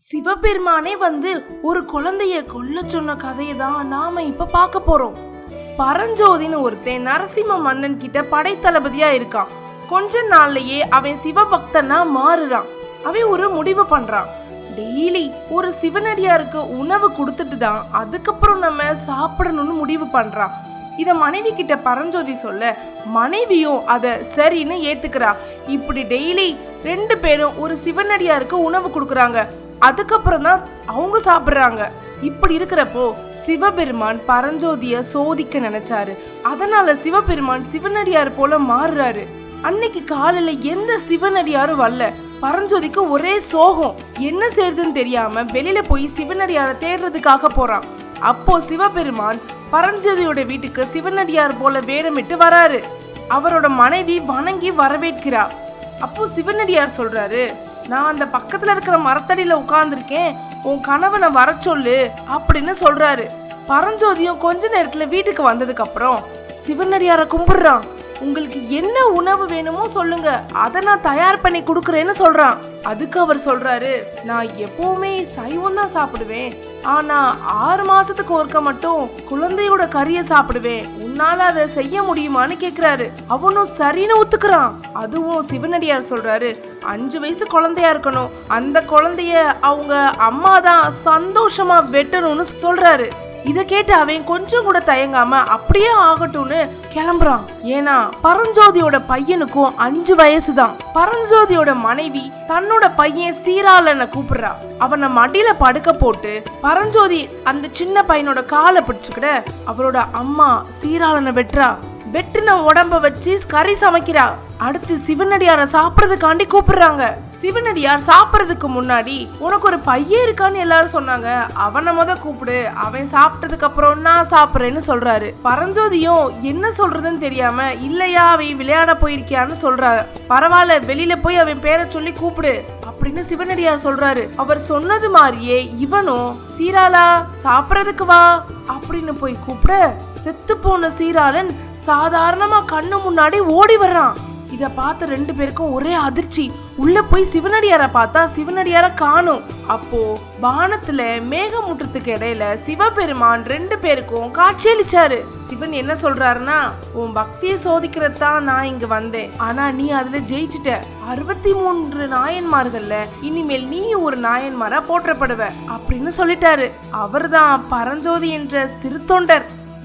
சிவபெருமானே வந்து ஒரு குழந்தைய கொல்ல சொன்ன கதையை தான் நாம இப்ப பார்க்க போறோம். பரஞ்சோதின்னு ஒருத்தன் நரசிம்ம மன்னன் கிட்ட படைத்தளபதியா இருக்கான். கொஞ்ச நாள்லயே அவன் சிவபக்தனா மாறுறான். அவன் ஒரு முடிவு பண்றான். டெய்லி ஒரு சிவனடியாருக்கு உணவு கொடுத்துட்டு தான் அதுக்கப்புறம் நம்ம சாப்பிடணும்னு முடிவு பண்றான். இத மனைவி கிட்ட பரஞ்சோதி சொல்ல மனைவியும் அத சரின்னு ஏத்துக்கிறா. இப்படி டெய்லி ரெண்டு பேரும் ஒரு சிவனடியாருக்கு உணவு கொடுக்குறாங்க. அதுக்கப்புறம் தான் அவங்க சாப்பிட்றாங்க. இப்படி இருக்கிறப்போ சிவபெருமான் பரஞ்சோதிய சோதிக்க நினைச்சாரு. அதனால சிவபெருமான் சிவனடியார் போல மாறுறாரு. அன்னைக்கு காலையில எந்த சிவனடியாரும் வரல. பரஞ்சோதிக்கு ஒரே சோகம். என்ன செய்யறதுன்னு தெரியாம வெளியில போய் சிவனடியாரை தேடுறதுக்காக போறான். அப்போ சிவபெருமான் பரஞ்சோதியோட வீட்டுக்கு சிவனடியார் போல வேடமிட்டு வராரு. அவரோட மனைவி வணங்கி வரவேற்கிறா. அப்போ சிவனடியார் சொல்றாரு நான் அந்த பக்கத்துல இருக்கிற மரத்தடியில உட்கார்ந்துருக்கேன். உன் கணவனை வர சொல்லு அப்படின்னு சொல்றாரு. பரஞ்சோதியும் கொஞ்ச நேரத்துல வீட்டுக்கு வந்ததுக்கு அப்புறம் சிவனடியாரை கும்பிடுறான். உங்களுக்கு என்ன உணவு வேணுமோ சொல்லுங்க. அதை நான் தயார் பண்ணி கொடுக்குறேன்னு சொல்றான். அதுக்கு அவர் சொல்றாரு நான் எப்பவுமே சைவம் தான் சாப்பிடுவேன். ஆனா ஆறு மாசத்துக்கு ஒருக்க மட்டும் குழந்தையோட கறியை சாப்பிடுவேன். உன்னால அதை செய்ய முடியுமான்னு கேக்குறாரு. அவனும் சரின்னு ஒத்துக்கிறான். அதுவும் சிவனடியார் சொல்றாரு அஞ்சு வயசு குழந்தையா இருக்கணும். அந்த குழந்தைய அவங்க அம்மா தான் சந்தோஷமா வெட்டணும்னு சொல்றாரு. இத கேட்டு அவன் கொஞ்சம் கூட தயங்காம அப்படியே ஆகட்டும்னு கிளம்புறான். ஏன்னா பரஞ்சோதியோட பையனுக்கும் அஞ்சு வயசு தான். பரஞ்சோதியோட மனைவி தன்னோட பையன் சீராளனை கூப்பிடுறா. அவனை மடியில படுக்க போட்டு பரஞ்சோதி அந்த சின்ன பையனோட காலை பிடிச்சுக்கிட அவரோட அம்மா சீராளனை வெட்டுறா. வெட்டின உடம்ப வச்சு கறி சமைக்கிறா. அடுத்து சிவனடியார சாப்பிடறதுக்காண்டி கூப்பிடுறாங்க. சிவனடியார் சாப்பிட்றதுக்கு முன்னாடி உனக்கு ஒரு பையன் இருக்கான்னு எல்லாரும் சொன்னாங்க. அவனை முத கூப்பிடு. அவன் சாப்பிட்டதுக்கு அப்புறம் நான் சாப்பிட்றேன்னு சொல்றாரு. பரஞ்சோதியும் என்ன சொல்றதுன்னு தெரியாம இல்லையா அவன் விளையாட போயிருக்கியான்னு சொல்றாரு. பரவாயில்ல வெளியில போய் அவன் பேரை சொல்லி கூப்பிடு. அப்படின்னு சிவனடியார் சொல்றாரு. அவர் சொன்னது மாதிரியே இவனும் சீராளா சாப்பிட்றதுக்கு வா. அப்படின்னு போய் கூப்பிட செத்து போன சீராளன் சாதாரணமா கண்ணு முன்னாடி ஓடி வர்றான். இத பார்த்த ரெண்டு பேருக்கும் ஒரே அதிர்ச்சி. உள்ள போய் சிவனடியார பார்த்தா சிவனடியார காணும். அப்போ வானத்துல மேகமூட்டத்துக்கு இடையில சிவபெருமான் ரெண்டு பேருக்கும் காட்சியளிச்சாரு சிவன் என்ன சொல்றாருன்னா உன் பக்தியை சோதிக்கிறது தான் நான் இங்க வந்தேன். ஆனா நீ அதுல ஜெயிச்சிட்ட. அறுபத்தி மூன்று நாயன்மார்கள்ல இனிமேல் நீ ஒரு நாயன்மாரா போற்றப்படுவ. அப்படின்னு சொல்லிட்டாரு. அவர்தான் பரஞ்சோதி என்ற சிறு தொண்டர்